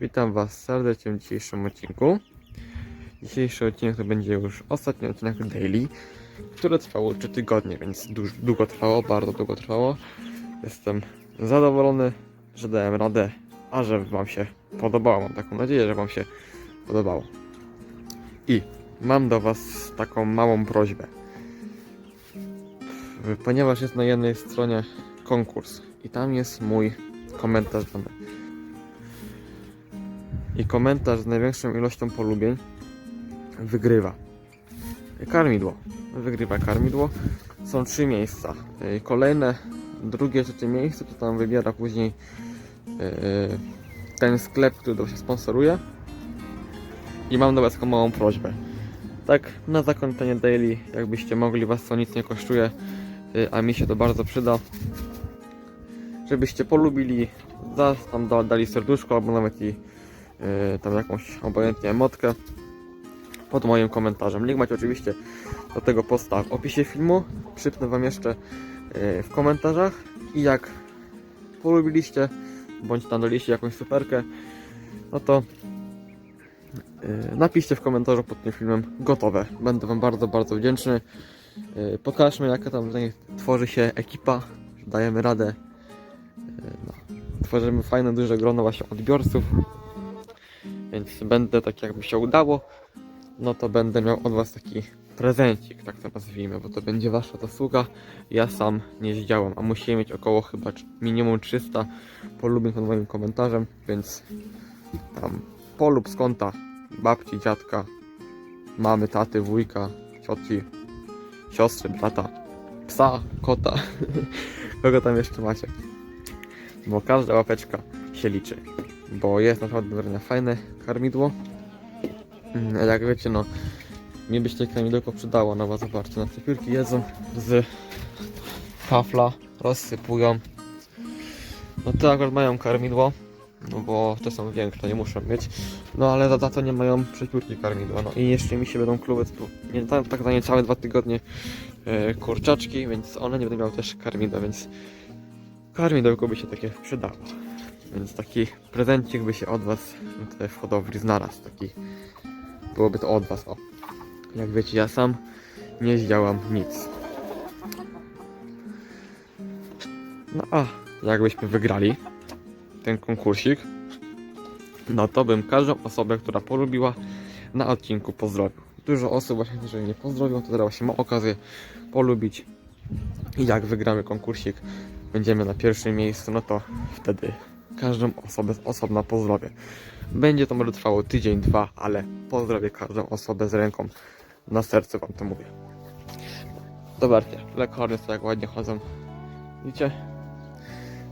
Witam Was serdecznie w dzisiejszym odcinku. Dzisiejszy odcinek to będzie już ostatni odcinek daily, które trwało 3 tygodnie, więc długo trwało, bardzo długo trwało. Jestem zadowolony, że dałem radę, a że Wam się podobało. Mam taką nadzieję, że Wam się podobało. I mam do Was taką małą prośbę. Ponieważ jest na jednej stronie konkurs i tam jest mój komentarz. I komentarz z największą ilością polubień wygrywa. Karmidło. Wygrywa karmidło. Są trzy miejsca. Yy, Kolejne, drugie, trzecie miejsce to tam wybiera później yy, ten sklep, który się sponsoruje. I mam do Was taką małą prośbę. Tak, na zakończenie daily, jakbyście mogli, Was to nic nie kosztuje, yy, a mi się to bardzo przyda. Żebyście polubili, za, tam da- dali serduszko, albo nawet i tam jakąś obojętnie emotkę pod moim komentarzem. Link macie oczywiście do tego posta w opisie filmu. Przypnę Wam jeszcze yy, w komentarzach i jak polubiliście, bądź tam daliście jakąś superkę, no to yy, napiszcie w komentarzu pod tym filmem gotowe. Będę Wam bardzo, bardzo wdzięczny. Pokażmy jaka tam tworzy się ekipa, dajemy radę. No tworzymy fajne, duże grono właśnie odbiorców. Więc będę, tak jakby się udało, no to będę miał od Was taki prezencik, tak to nazwijmy, bo to będzie Wasza zasługa. Ja sam nie zdziałam, a musimy mieć około chyba minimum 300 polubień pod moim komentarzem, więc tam polub z konta babci, dziadka, mamy, taty, wujka, cioci, siostry, brata, psa, kota, kogo tam jeszcze macie bo każda łapeczka się liczy. Bo jest naprawdę fajne karmidło. Mm, Jak wiecie, no mi by się karmidło przydało, no bo zobaczcie, na te piórki jedzą z kafla, rozsypują. No te akurat mają karmidło, no bo te są większe, nie muszą mieć. No ale za, za to nie mają przepiórki karmidła. No i jeszcze mi się będą kluby, nie tak, tak za niecałe dwa tygodnie e, kurczaczki, więc one nie będą miały też karmidła, więc karmidełko by się takie przydało. Więc taki prezencik by się od Was tutaj w hodowli znalazł. Taki byłoby to od Was. O. Jak wiecie, ja sam nie zdziałam nic. No a jakbyśmy wygrali ten konkursik, no to bym każdą osobę, która polubiła na odcinku pozdrowił. Dużo osób właśnie, jeżeli nie pozdrowią, to teraz właśnie ma okazję polubić. I jak wygramy konkursik, będziemy na pierwszym miejscu, no to wtedy każdą osobę z osobna pozdrowię. Będzie to może trwało tydzień, dwa, ale pozdrowię każdą osobę z ręką na sercu, wam to mówię. Zobaczcie, lekarnie to jak ładnie chodzą. Widzicie?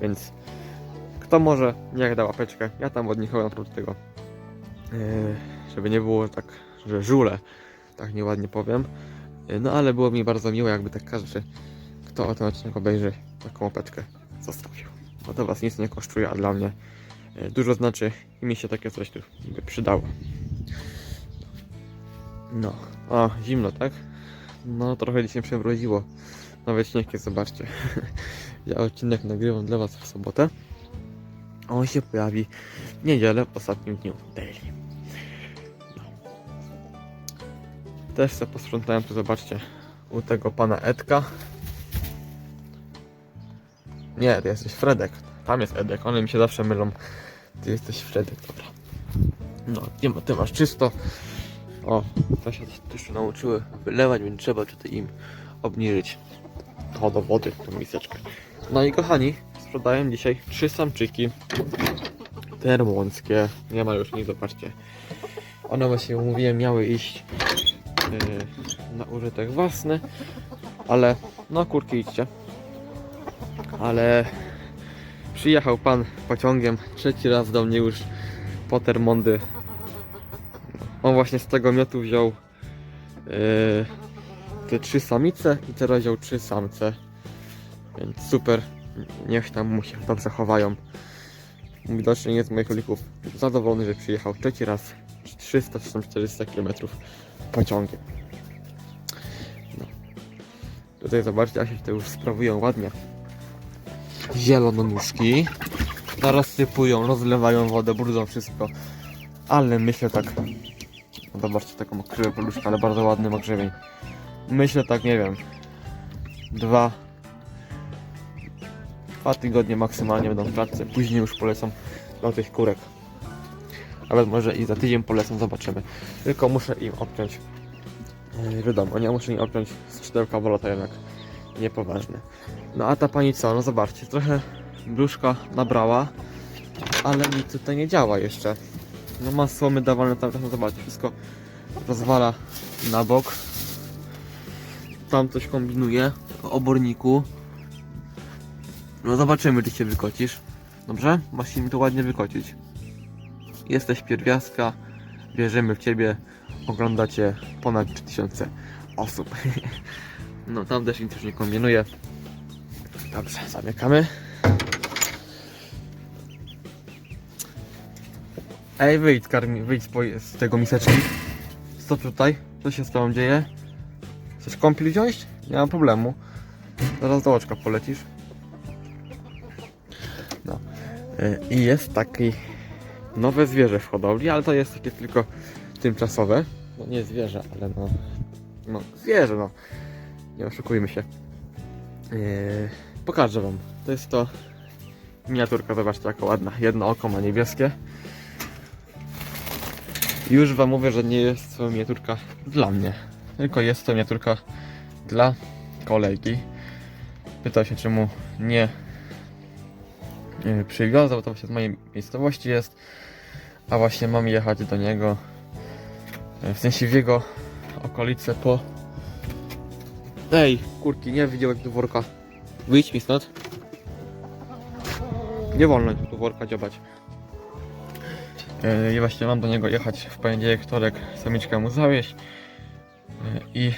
Więc kto może, niech da łapeczkę. Ja tam od nikogo oprócz tego, yy, żeby nie było tak, że żule, tak nieładnie powiem. Yy, No ale było mi bardzo miło, jakby tak każdy, kto o ten odcinek obejrzy, taką łapeczkę zostawił. Bo to was nic nie kosztuje, a dla mnie e, dużo znaczy i mi się takie coś tu by przydało. No, o, zimno, tak? No, trochę dzisiaj przewróciło. Nawet śnieg jest, zobaczcie. ja odcinek nagrywam dla was w sobotę. On się pojawi w niedzielę w ostatnim dniu daily. No. Też sobie posprzątałem tu, zobaczcie, u tego pana Edka. Nie, ty jesteś Fredek. Tam jest Edek, one mi się zawsze mylą. Ty jesteś Fredek, dobra. No, nie ma, ty masz czysto. O, to się też nauczyły wylewać, więc trzeba tutaj im obniżyć to do wody, tą miseczkę. No i kochani, sprzedaję dzisiaj trzy samczyki termońskie. Nie ma już nic, zobaczcie. One właśnie, mówiłem, miały iść yy, na użytek własny, ale no kurki idźcie ale przyjechał pan pociągiem trzeci raz do mnie już po Termondy. On właśnie z tego miotu wziął yy, te trzy samice i teraz wziął trzy samce. Więc super, niech tam mu się dobrze chowają. Widocznie nie z moich królików zadowolony, że przyjechał trzeci raz 300 czy tam 400 km pociągiem. No. Tutaj zobaczcie, jak się to już sprawują ładnie zielononuszki. rozsypują, rozlewają wodę, brudzą wszystko. Ale myślę tak. No zobaczcie taką krywę paluszkę, ale bardzo ładny ma grzebień. Myślę tak, nie wiem. Dwa. Dwa tygodnie maksymalnie będą w klatce. Później już polecą do tych kurek. Nawet może i za tydzień polecą, zobaczymy. Tylko muszę im obciąć. Wiadomo, nie muszę im obciąć skrzydełka, bo latają jak niepoważne. No a ta pani co? No zobaczcie, trochę brzuszka nabrała, ale nic tutaj nie działa jeszcze. No ma słomy dawalne tam, no zobaczcie, wszystko rozwala na bok. Tam coś kombinuje o oborniku. No zobaczymy, czy się wykocisz. Dobrze? Masz mi to ładnie wykocić. Jesteś pierwiastka, wierzymy w ciebie, oglądacie ponad 3000 osób. No tam też nic już nie kombinuje. Dobrze, zamykamy. Ej, wyjdź, karmi, wyjdź z, tego miseczki. Stop tutaj. Co się z tobą dzieje? Chcesz kąpiel wziąć? Nie mam problemu. Zaraz do oczka polecisz. No. Y, I jest taki nowe zwierzę w hodowli, ale to jest takie tylko tymczasowe. No nie zwierzę, ale no. No, zwierzę, no. Nie oszukujmy się. Yy, pokażę wam. To jest to miniaturka, zobaczcie jaka ładna. Jedno oko ma niebieskie. Już wam mówię, że nie jest to miniaturka dla mnie. Tylko jest to miniaturka dla kolegi. Pytał się czemu nie yy, przywiązał, to właśnie z mojej miejscowości jest. A właśnie mam jechać do niego. yy, W sensie w jego okolice po Ej, kurki, nie widziałem do worka. Wyjdź mi stąd. Nie wolno do worka dziobać. Yy, I właśnie mam do niego jechać w poniedziałek, wtorek, samiczkę mu zawieźć. Yy, I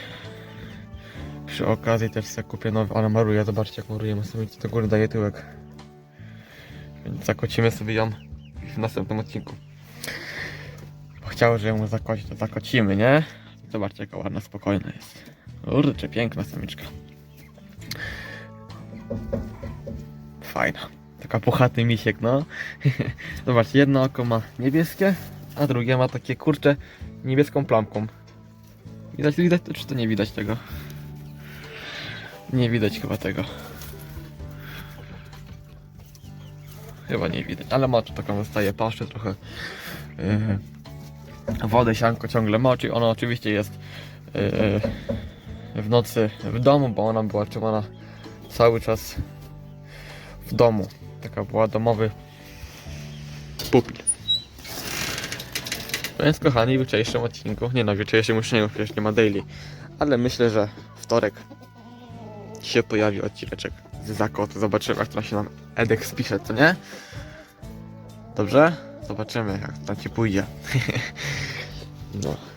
przy okazji też sobie kupię nowy, ale maruje, zobaczcie jak maruje, ma samicy do góry daje tyłek. Więc zakocimy sobie ją w następnym odcinku. Bo chciał, że ją zakocić, to zakocimy, nie? Zobaczcie jaka ładna, spokojna jest. Kurczę, piękna samiczka. Fajna. Taka puchaty misiek, no. Zobaczcie, jedno oko ma niebieskie, a drugie ma takie kurcze niebieską plamką. Widać, widać to, czy to nie widać tego? Nie widać chyba tego. Chyba nie widać, ale moczu taką zostaje paszczę trochę. Yy, wodę sianko ciągle moczy. Ona oczywiście jest yy, w nocy w domu, bo ona była trzymana cały czas w domu. Taka była domowy pupil. Więc kochani, w jutrzejszym odcinku, nie no, jutrzejszym już nie, przecież nie ma daily, ale myślę, że wtorek się pojawi odcineczek z Zakot. Zobaczymy, jak to się nam Edek spisze, co nie? Dobrze? Zobaczymy, jak tam ci pójdzie. no.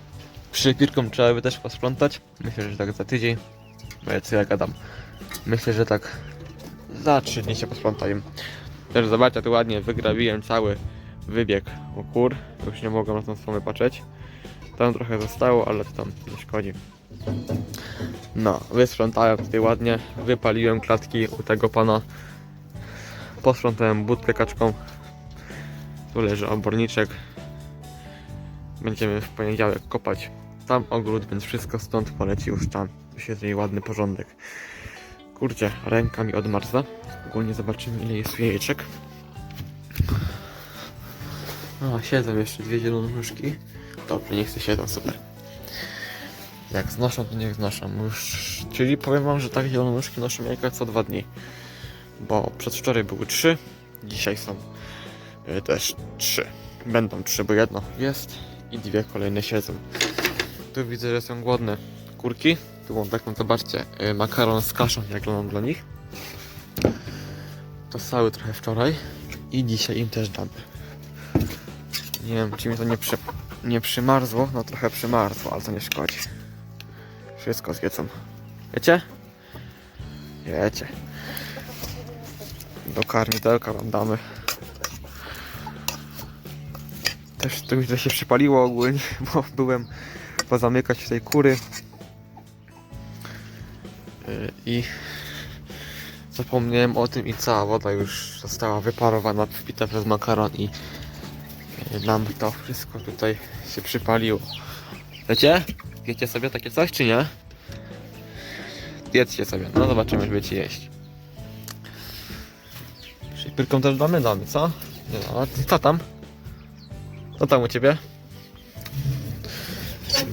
Przypirką trzeba by też posprzątać. Myślę, że tak za tydzień. Ja co ja gadam. Myślę, że tak za trzy dni się posprzątają. Też zobaczcie, tu ładnie wygrabiłem cały wybieg u kur. Już nie mogę na tą stronę patrzeć. Tam trochę zostało, ale to tam nie szkodzi. No, wysprzątałem tutaj ładnie. Wypaliłem klatki u tego pana. Posprzątałem budkę kaczką. Tu leży oborniczek. Będziemy w poniedziałek kopać tam ogród, więc wszystko stąd poleci już tam. Tu się zrobi ładny porządek. Kurczę, ręka mi odmarzła. Ogólnie zobaczymy ile jest jajeczek. O, siedzą jeszcze dwie zielone nóżki. Dobrze, niech się siedzą, super. Jak znoszą, to niech znoszą. Już, czyli powiem wam, że tak zielone nóżki noszą jajka co dwa dni. Bo przedwczoraj były trzy, dzisiaj są y, też trzy. Będą trzy, bo jedno jest i dwie kolejne siedzą. Tu widzę, że są głodne kurki. Tu mam taką, zobaczcie, y, makaron z kaszą, jak mam dla nich. To stały trochę wczoraj i dzisiaj im też damy. Nie wiem, czy mi to nie, przy, nie przymarzło. No trochę przymarzło, ale to nie szkodzi. Wszystko zjedzą. Wiecie? Wiecie. Do karmitelka wam damy. Też tu widzę się przypaliło ogólnie, bo byłem pozamykać tej kury. Yy, I Zapomniałem o tym i cała woda już została wyparowana, wpita przez makaron i e, nam to wszystko tutaj się przypaliło. Wiecie? Wiecie sobie takie coś, czy nie? Jedzcie sobie, no zobaczymy, czy będziecie jeść. Szybyrką też damy, damy, co? Nie, a co tam? Co tam u ciebie?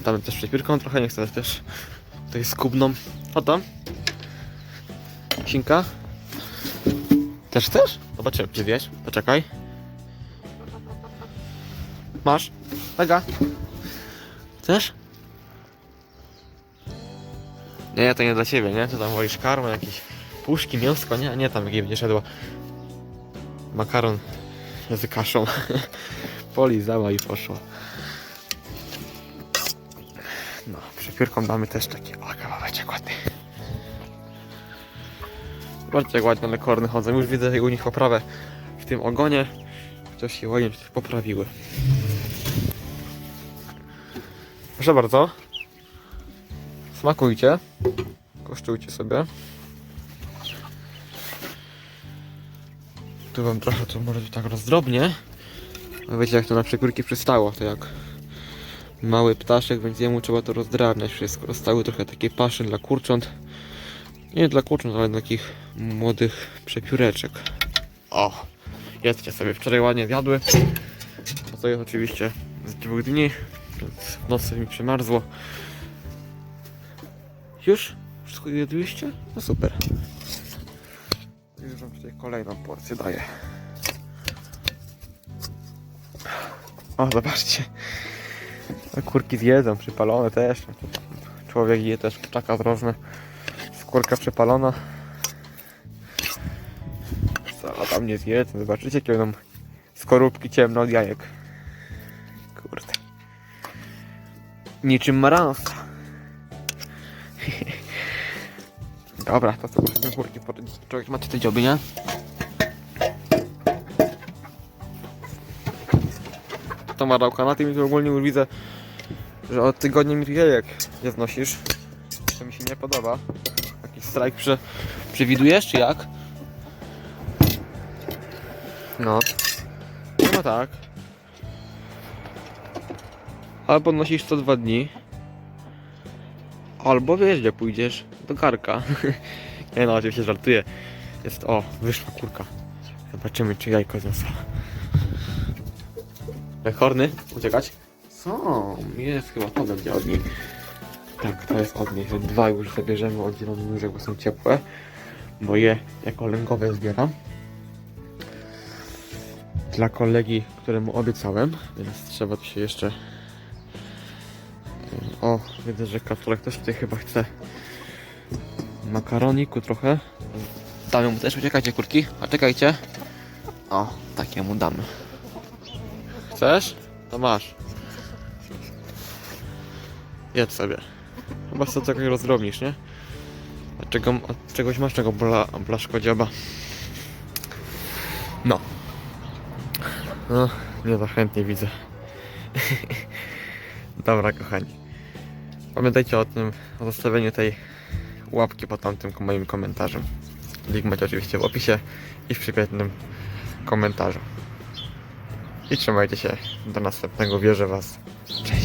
Damy też szybyrką trochę, nie chcę też tutaj skubną. Co tam? Sinka? Też chcesz? Zobaczymy, czy wiesz. Poczekaj. Masz? Mega. Chcesz? Nie, to nie dla ciebie, nie? To tam wolisz karmę, jakieś puszki, mięsko, nie? Nie, tam jakie będzie szedło. Makaron z kaszą. Polizała i poszła. No, przepiórką damy też taki, o, kawałeczek ładny. Zobaczcie jak ładnie one korny chodzą. Już widzę u nich poprawę w tym ogonie. Chociaż się ładnie poprawiły. Proszę bardzo. Smakujcie. Kosztujcie sobie. Tu wam trochę to może tak rozdrobnie. A wiecie jak to na przekórki przystało, to jak mały ptaszek, więc jemu trzeba to rozdrabniać wszystko. Zostały trochę takie paszy dla kurcząt. Nie dla kurcząt, ale dla takich młodych przepióreczek. O! Jedzcie sobie. Wczoraj ładnie zjadły. A to jest oczywiście z dwóch dni, więc w nocy mi przemarzło. Już? Wszystko jedliście? No super. Już wam tutaj kolejną porcję daję. O, zobaczcie. Kurki zjedzą, przypalone też. Człowiek je też kurczaka drożne. Skórka przepalona. Co tam nie zjedzą? Zobaczycie, jakie będą skorupki ciemne od jajek. Kurde. Niczym maransa. Dobra, to co Człowiek macie te dzioby, nie? To marałka na tym i tu ogólnie już widzę, że od tygodnia mi tu jajek nie znosisz. To mi się nie podoba. Jakiś strajk prze, przewidujesz, czy jak? No. No tak. Albo nosisz co dwa dni. Albo wiesz gdzie pójdziesz. Do karka. nie no, oczywiście żartuję. Jest, o, wyszła kurka. Zobaczymy czy jajko zniosła. Horny, uciekać? Są, jest chyba to będzie od niej. Tak, to jest od że dwa już zabierzemy od zielonych nóżek, bo są ciepłe. Bo je jako lęgowe zbieram. Dla kolegi, któremu obiecałem, więc trzeba tu się jeszcze... O, widzę, że katolek też tutaj chyba chce makaroniku trochę. Damy mu też, uciekajcie kurki, a czekajcie. O, takiemu damy. Chcesz? To masz. Jedz sobie. Chyba sobie to jakoś rozdrobnisz, nie? Czego, a czegoś masz czego bla, blaszkodzioba? No. No, nie za chętnie widzę. Dobra, kochani. Pamiętajcie o tym, o zostawieniu tej łapki pod tamtym moim komentarzem. Link macie oczywiście w opisie i w przypiętym komentarzu. I trzymajcie się. Do następnego. Wierzę Was. Cześć.